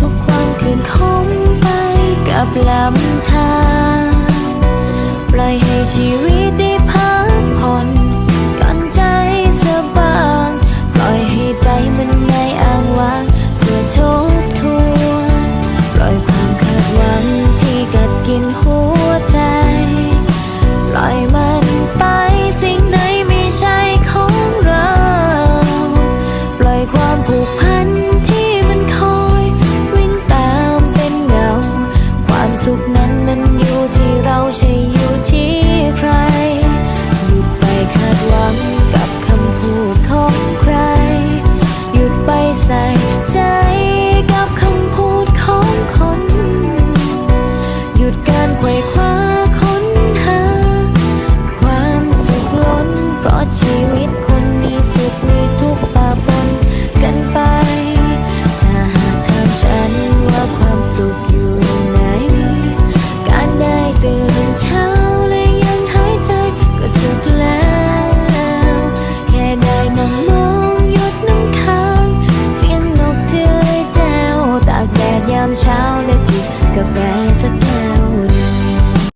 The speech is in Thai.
ทุกวันคืนคมไปกับลำทางปล่อยให้ชีวิตได้พักผ่อนย่อนใจสบางปล่อยให้ใจมันไงอ้างว่างเพื่อทบทวนปล่อยความคาดหวังที่กัดกินหัวใจปล่อยมันไปสิ่งไหนไม่ใช่ของเรา ปล่อยความผูกพัน หยุดไปคาดหวังกับคำพูดของใคร หยุดไปใส่ใจกับคำพูดของคน หยุดการไขว่คว้าค้นหา ความสุขล้นเพราะชีวิต like a friend.